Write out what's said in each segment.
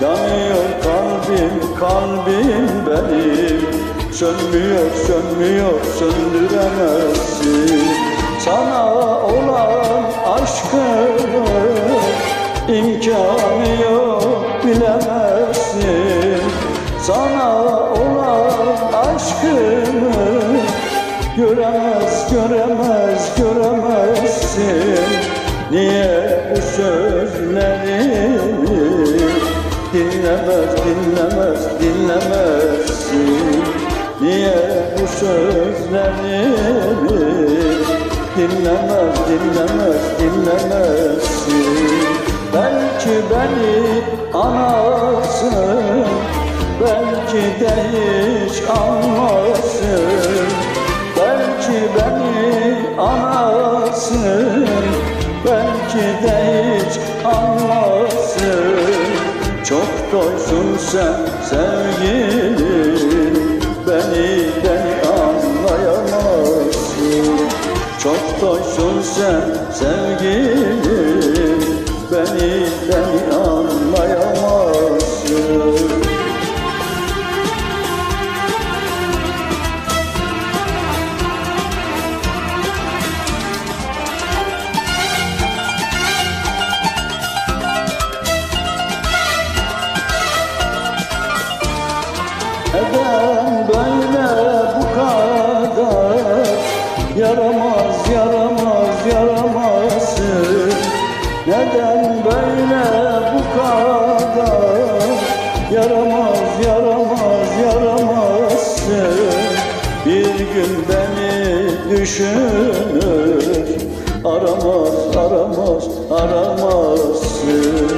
Yanıyor kalbim, kalbim benim. Sönmüyor, sönmüyor, söndüremezsin. Sana olan aşkımı imkanı yok bilemezsin. Sana olan aşkımı Göremez, göremez, göremezsin. Niye bu sözlerimi Dinlemez, dinlemez, dinlemezsin. Niye bu sözlerimi Dinlemez, dinlemez, dinlemezsin. Belki beni anasın Belki de hiç anmasın. Belki beni anasın Belki de hiç anmasın Çok doysun sen sevgilim Beni beni anlayamazsın. Çok doysun sen sevgilim Beni beni Yaramaz, yaramaz, yaramazsın. Neden böyle bu kadar? Yaramaz, yaramaz, yaramazsın. Bir gün beni düşünür. Aramaz, aramaz, aramazsın.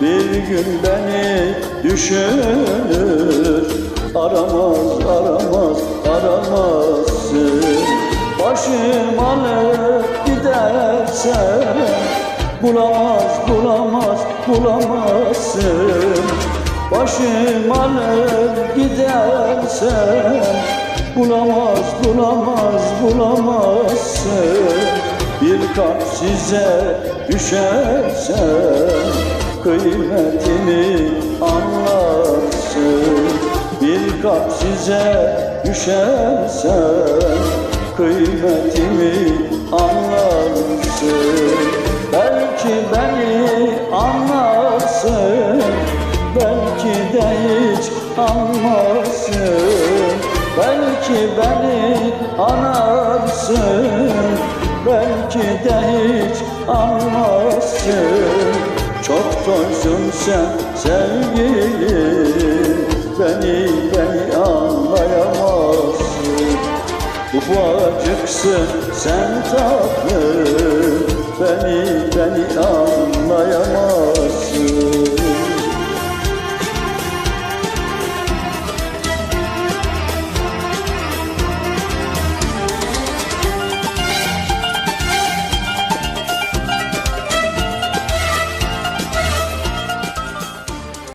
Bir gün beni düşünür. Aramaz, aramaz, Başım alıp gidersen Bulamaz, bulamaz, bulamazsın. Başım alıp gidersen Bulamaz, bulamaz, bulamazsın. Bir kalp size düşersen Kıymetini anlarsın. Bir kalp size düşersen Kıymetimi anlarsın. Belki beni anlarsın. Belki de hiç anmazsın Belki beni anarsın. Belki de hiç anmazsın Çok doysun sen sevgilim. Beni beni Ufacıksın sen tatlı Beni beni anlayamazsın